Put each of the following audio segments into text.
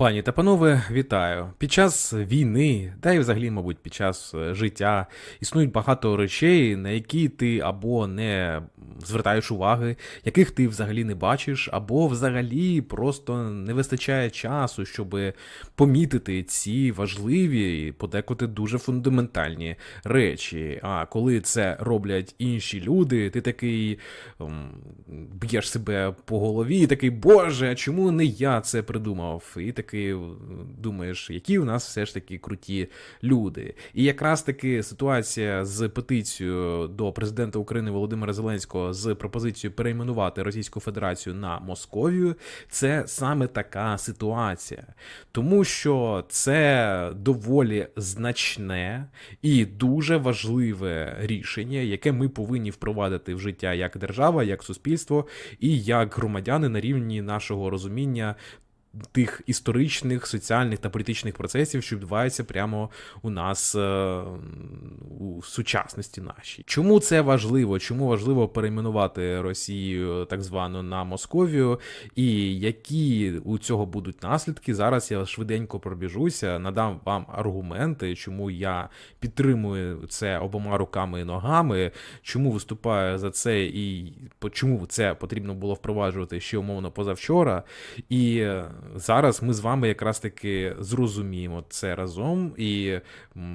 Пані та панове, вітаю! Під час війни, та й взагалі, мабуть, під час е, життя існують багато речей, на які ти або не звертаєш уваги, яких ти взагалі не бачиш, або взагалі просто не вистачає часу, щоб помітити ці важливі і подекуди дуже фундаментальні речі. А коли це роблять інші люди, ти такий б'єш себе по голові, такий, Боже, чому не я це придумав? І такий думаєш, які у нас все ж таки круті люди. І якраз таки ситуація з петицією до президента України Володимира Зеленського з пропозицією перейменувати Російську Федерацію на Московію, це саме така ситуація, тому що це доволі значне і дуже важливе рішення, яке ми повинні впровадити в життя як держава, як суспільство і як громадяни на рівні нашого розуміння тих історичних, соціальних та політичних процесів, що відбуваються прямо у нас е, у сучасності нашій. Чому це важливо? Чому важливо перейменувати Росію так звану на Московію, і які у цього будуть наслідки? Зараз я швиденько пробіжуся, надам вам аргументи, чому я підтримую це обома руками і ногами, чому виступаю за це, і чому це потрібно було впроваджувати ще умовно позавчора. І зараз ми з вами якраз таки зрозуміємо це разом і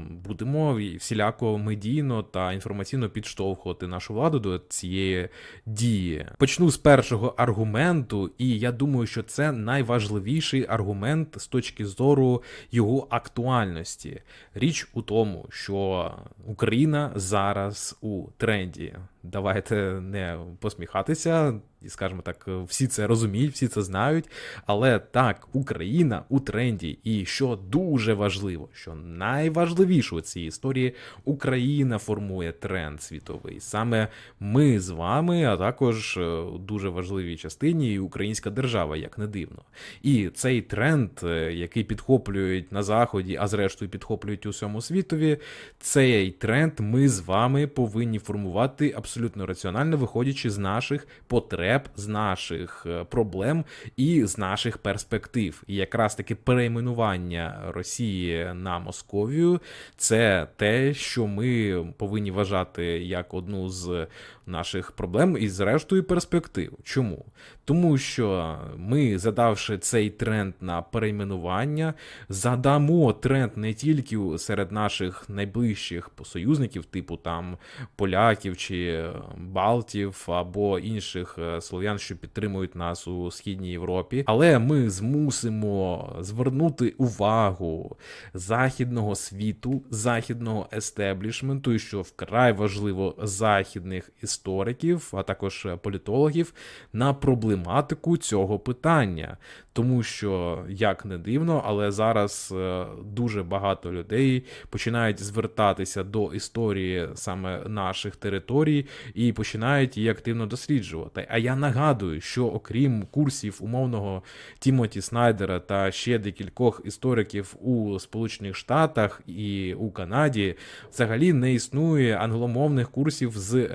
будемо всіляко медійно та інформаційно підштовхувати нашу владу до цієї дії. Почну з першого аргументу, і я думаю, що це найважливіший аргумент з точки зору його актуальності. Річ у тому, що Україна зараз у тренді. Давайте не посміхатися і скажімо так, всі це розуміють, всі це знають. Але так, Україна у тренді, і що дуже важливо, що найважливіше у цій історії Україна формує тренд світовий. Саме ми з вами, а також е, у дуже важливій частині і українська держава, як не дивно. І цей тренд, е, який підхоплюють на заході, а зрештою підхоплюють у всьому світові, цей тренд ми з вами повинні формувати абсолютно раціонально, виходячи з наших потреб потреб, з наших е, проблем і з наших перспектив. І якраз таки перейменування Росії на Московію це те, що ми повинні вважати як одну з наших проблем і, зрештою, перспектив. Чому? Тому що ми, задавши цей тренд на перейменування, задамо тренд не тільки серед наших найближчих союзників, типу там поляків чи Балтів або інших е, слов'ян, що підтримують нас у східній Європі, але ми змусимо звернути увагу західного світу, західного естеблішменту, і що вкрай важливо західних істориків, а також політологів на проблематику цього питання. Тому що, як не дивно, але зараз е, дуже багато людей починають звертатися до історії саме наших територій і починають її активно досліджувати. А я нагадую, що окрім курсів умовного Тімоті Снайдера та ще декількох істориків у Сполучених Штатах і у Канаді, взагалі не існує англомовних курсів з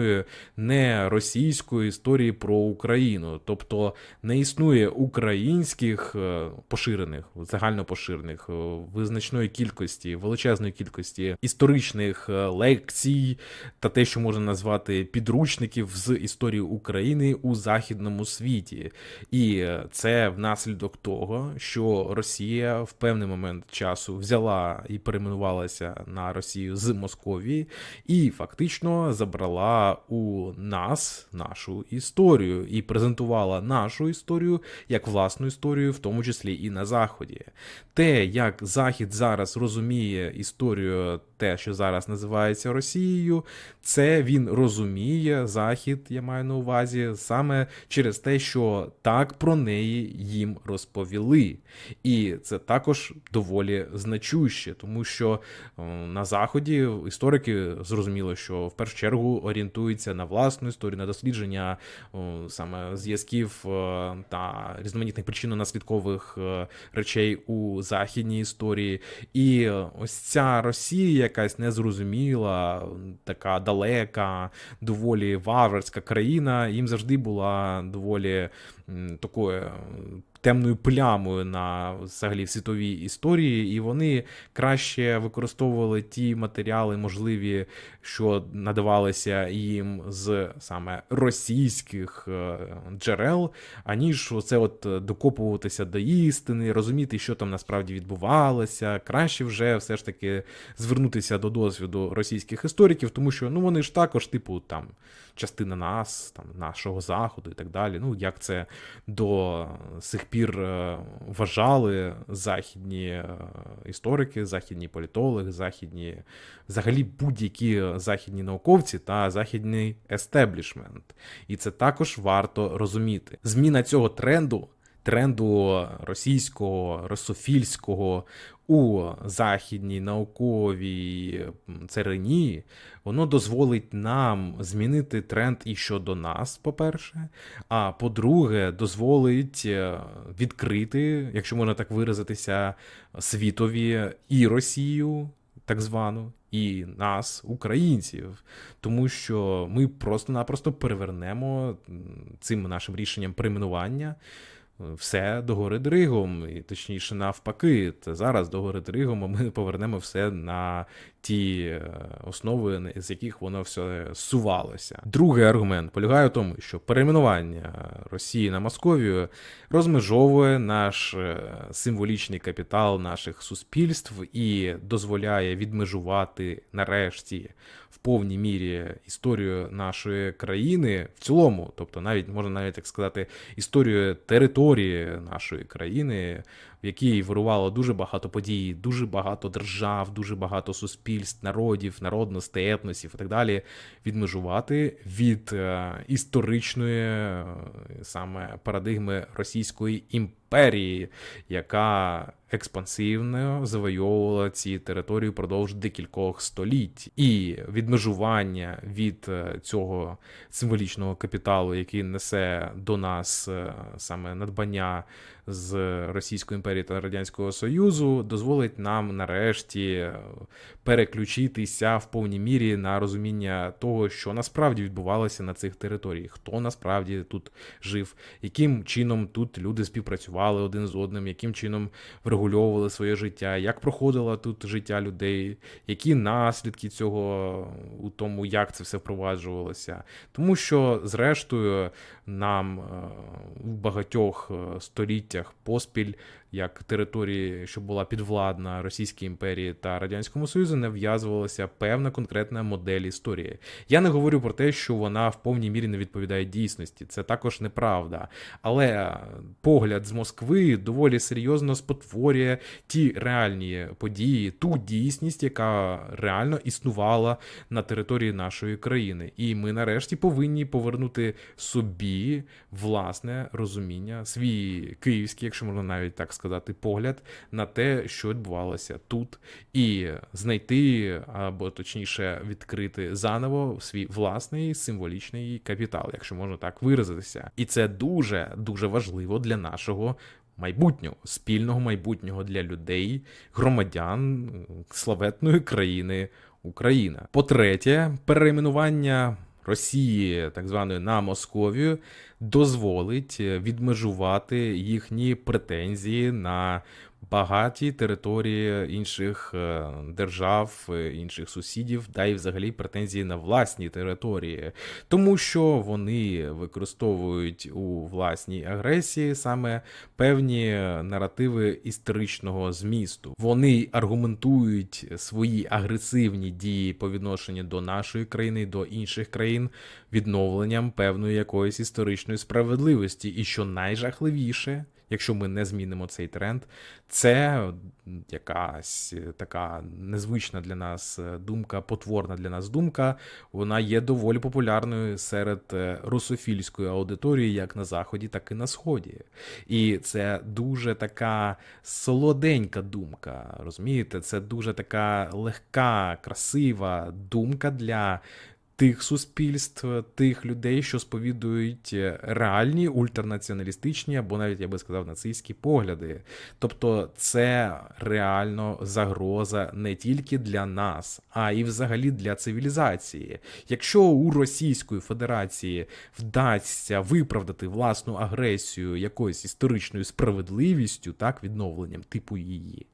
реальної не російської історії про Україну, тобто не існує українських е, поширених, загально поширених, е, визначної кількості, величезної кількості історичних е, лекцій та те, що можна назвати підручників з історії України у західному світі, і це внаслідок того, що Росія в певний момент часу взяла і перейменувалася на Росію з Московії, і фактично забрала у нас нашу історію і презентувала нашу історію як власну історію, в тому числі і на Заході. Те, як Захід зараз розуміє історію, те, що зараз називається Росією, це він розуміє Захід, я маю на увазі, саме через те, що так про неї їм розповіли. І це також доволі значуще, тому що на Заході історики зрозуміло, що в першу чергу орієнтуються на власну історію, на дослідження саме зв'язків е, та різноманітних причинно-наслідкових е, речей у західній історії. І ось ця Росія, якась незрозуміла, така далека, доволі варварська країна, їм завжди була доволі такою темною плямою на взагалі світовій історії, і вони краще використовували ті матеріали, можливі, що надавалися їм з саме російських е, джерел, аніж оце от е, докопуватися до істини, розуміти, що там насправді відбувалося. Краще вже все ж таки звернутися до досвіду російських істориків, тому що ну вони ж також, типу, там частина нас, там нашого заходу і так далі. Ну як це до сих пір е, вважали західні е, історики, західні політологи, західні, взагалі будь-які західні науковці та західний естеблішмент. І це також варто розуміти. Зміна цього тренду. Тренду російського, русофільського у західній науковій царині, воно дозволить нам змінити тренд і щодо нас, по-перше. А по-друге, дозволить е, відкрити, якщо можна так виразитися, світові і Росію, так звану, і нас, українців, тому що ми просто-напросто перевернемо цим нашим рішенням перейменування все догори дригом, і точніше навпаки, це зараз догори дригом, а ми повернемо все на ті е, основи, з яких воно все сувалося. Другий аргумент полягає в тому, що перейменування Росії на Московію розмежовує наш е, символічний капітал наших суспільств і дозволяє відмежувати нарешті в повній мірі історію нашої країни в цілому, тобто навіть можна навіть так сказати, історію території нашої країни, в якій вирувало дуже багато подій, дуже багато держав, дуже багато суспільств, народів, народностей, етносів і так далі, відмежувати від е, історичної е, саме парадигми Російської імперії, яка експансивно завойовувала ці території впродовж декількох століть, і відмежування від е, цього символічного капіталу, який несе до нас саме надбання з Російської імперії та Радянського Союзу, дозволить нам нарешті е, переключитися в повній мірі на розуміння того, що насправді відбувалося на цих територіях, хто насправді тут жив, яким чином тут люди співпрацювали один з одним, яким чином врегульовували своє життя, як проходило тут життя людей, які наслідки цього у тому, як це все впроваджувалося. Тому що, зрештою, нам е, в багатьох е, століттях поспіль, як території, що була підвладна Російській імперії та Радянському Союзу, нав'язувалася певна конкретна модель історії. Я не говорю про те, що вона в повній мірі не відповідає дійсності. Це також неправда. Але погляд з Москви доволі серйозно спотворює ті реальні події, ту дійсність, яка реально існувала на території нашої країни. І ми нарешті повинні повернути собі власне розуміння, свій київський, якщо можна навіть так сказати, погляд на те, що відбувалося тут, і знайти або точніше відкрити заново свій власний символічний капітал, якщо можна так виразитися. І це дуже дуже важливо для нашого. Майбутнього спільного майбутнього для людей, громадян славетної країни Україна. По-третє, перейменування Росії, так званої на Московію, дозволить відмежувати їхні претензії на багаті території інших е, держав, е, інших сусідів, да і взагалі претензії на власні території, тому що вони використовують у власній агресії саме певні наративи історичного змісту. Вони аргументують свої агресивні дії по відношенню до нашої країни, до інших країн відновленням певної якоїсь історичної справедливості, і що найжахливіше якщо ми не змінимо цей тренд, це якась така незвична для нас думка, потворна для нас думка. Вона є доволі популярною серед е, русофільської аудиторії, як на заході, так і на сході. І це дуже така солоденька думка. Розумієте, це дуже така легка, красива думка для тих суспільств, тих людей, що сповідують е, реальні ультранаціоналістичні або навіть я би сказав нацистські погляди. Тобто, це реально загроза не тільки для нас, а й взагалі для цивілізації. Якщо у Російської Федерації вдасться виправдати власну агресію якоюсь історичною справедливістю, так відновленням типу її,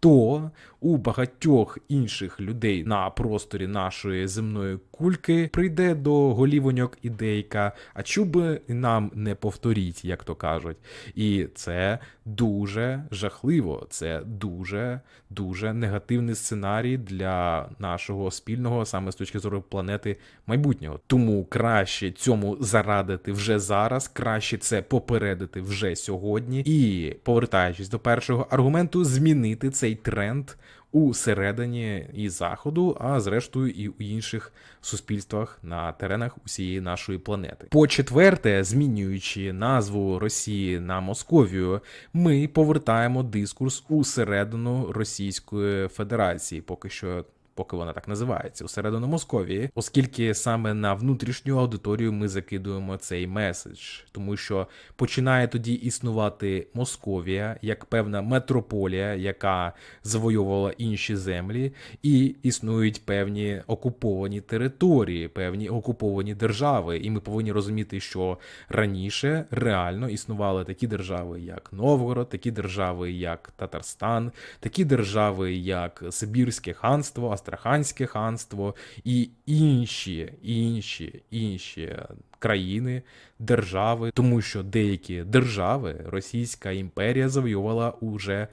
то у багатьох інших людей на просторі нашої земної кульки прийде до голівоньок ідейка, а чу би нам не повторіть, як то кажуть. І це дуже жахливо, це дуже дуже негативний сценарій для нашого спільного, саме з точки зору планети майбутнього. Тому краще цьому зарадити вже зараз, краще це попередити вже сьогодні. І повертаючись до першого аргументу, змінити цей тренд у середині і заходу, а зрештою і у інших суспільствах на теренах усієї нашої планети. По четверте, змінюючи назву Росії на Московію, ми повертаємо дискурс у середину Російської Федерації, поки що. Поки вона так називається, усередину Московії, оскільки саме на внутрішню аудиторію ми закидуємо цей меседж, тому що починає тоді існувати Московія як певна метрополія, яка завойовувала інші землі, і існують певні окуповані території, певні окуповані держави. І ми повинні розуміти, що раніше реально існували такі держави, як Новгород, такі держави, як Татарстан, такі держави, як Сибірське ханство. Астраханське ханство і інші, інші, інші країни, держави, тому що деякі держави Російська імперія завоювала уже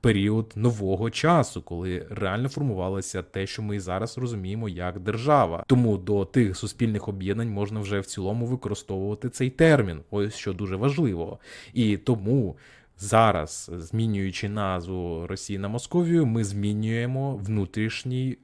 період нового часу, коли реально формувалося те, що ми зараз розуміємо як держава. Тому до тих суспільних об'єднань можна вже в цілому використовувати цей термін. Ось що дуже важливо. І тому. Зараз, змінюючи назву Росії на Московію, ми змінюємо внутрішній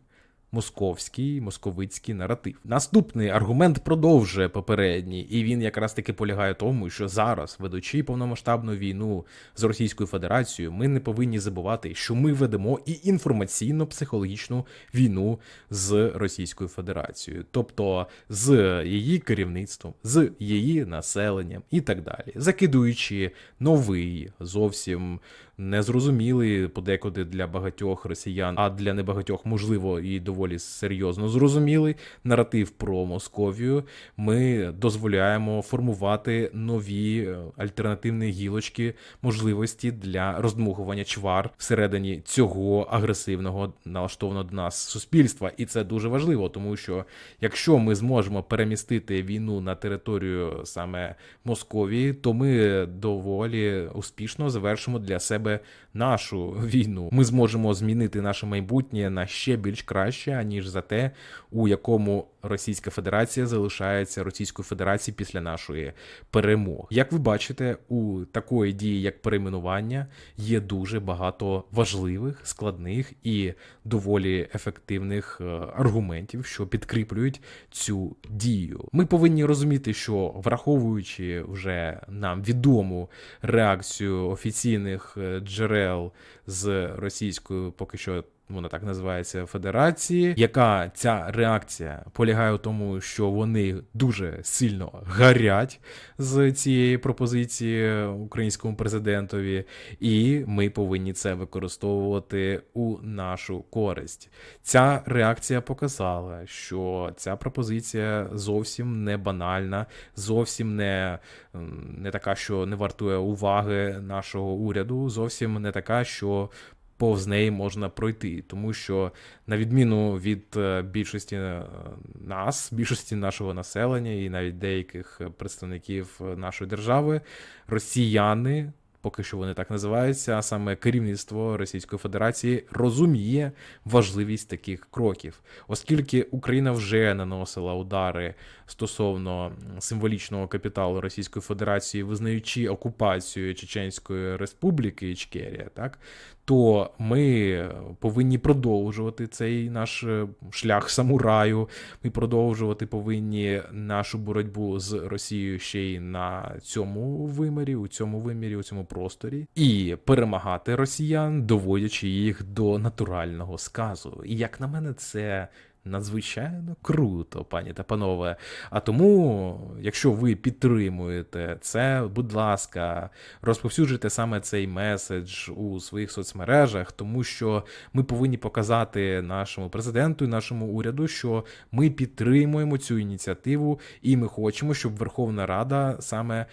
московський московицький наратив. Наступний аргумент продовжує попередній, і він якраз таки полягає тому, що зараз, ведучи повномасштабну війну з Російською Федерацією, ми не повинні забувати, що ми ведемо і інформаційно-психологічну війну з Російською Федерацією, тобто з її керівництвом, з її населенням і так далі, закидуючи новий зовсім незрозумілий подекуди для багатьох росіян, а для небагатьох, можливо, і доволі серйозно зрозумілий наратив про Московію. Ми дозволяємо формувати нові е, альтернативні гілочки можливості для роздмухування чвар всередині цього агресивного налаштованого до нас суспільства, і це дуже важливо, тому що якщо ми зможемо перемістити війну на територію саме Московії, то ми доволі успішно завершимо для себе себе нашу війну. Ми зможемо змінити наше майбутнє на ще більш краще, аніж за те, у якому Російська Федерація залишається Російською Федерацією після нашої перемоги. Як ви бачите, у такої дії, як перейменування, є дуже багато важливих, складних і доволі ефективних е, аргументів, що підкріплюють цю дію. Ми повинні розуміти, що враховуючи вже нам відому реакцію офіційних е, джерел з російською, поки що вона так називається Федерації, яка ця реакція полягає у тому, що вони дуже сильно гарять з цієї пропозиції українському президентові, і ми повинні це використовувати у нашу користь. Ця реакція показала, що ця пропозиція зовсім не банальна, зовсім не, не така, що не вартує уваги нашого уряду, зовсім не така, що повз неї можна пройти, тому що на відміну від е, більшості е, нас, більшості нашого населення і навіть деяких представників нашої держави, росіяни поки що вони так називаються, а саме керівництво Російської Федерації розуміє важливість таких кроків, оскільки Україна вже наносила удари стосовно символічного капіталу Російської Федерації, визнаючи окупацію Чеченської Республіки Ічкерія, так то ми повинні продовжувати цей наш е, шлях самураю. Ми продовжувати повинні нашу боротьбу з Росією ще й на цьому вимірі, у цьому вимірі, у цьому просторі, і перемагати росіян, доводячи їх до натурального сказу. І як на мене, це надзвичайно круто, пані та панове. А тому, якщо ви підтримуєте це, будь ласка, розповсюджуйте саме цей меседж у своїх соцмережах, тому що ми повинні показати нашому президенту і нашому уряду, що ми підтримуємо цю ініціативу, і ми хочемо, щоб Верховна Рада саме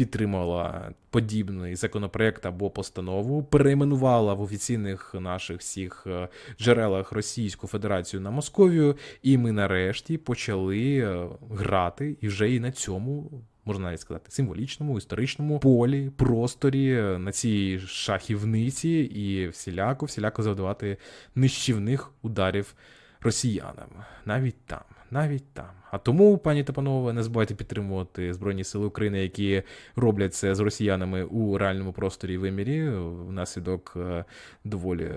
підтримала подібний законопроект або постанову, перейменувала в офіційних наших всіх е, джерелах Російську Федерацію на Московію, і ми нарешті почали е, грати і вже і на цьому. Можна навіть сказати, символічному, історичному полі, просторі е, на цій шахівниці і всіляко, всіляко завдавати нищівних ударів росіянам. Навіть там, навіть там. А тому, пані та панове, не забувайте підтримувати Збройні Сили України, які роблять це з росіянами у реальному просторі і вимірі, внаслідок е, доволі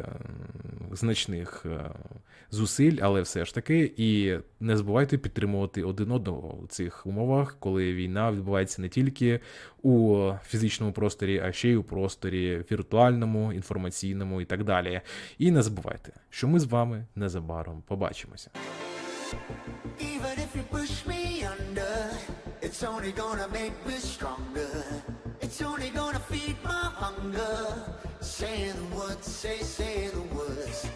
значних е, зусиль, але все ж таки, і не забувайте підтримувати один одного у цих умовах, коли війна відбувається не тільки у фізичному просторі, а ще й у просторі віртуальному, інформаційному і так далі. І не забувайте, що ми з вами незабаром побачимося. Even if you push me under, it's only gonna make me stronger. It's only gonna feed my hunger. Say the words, say, say the words.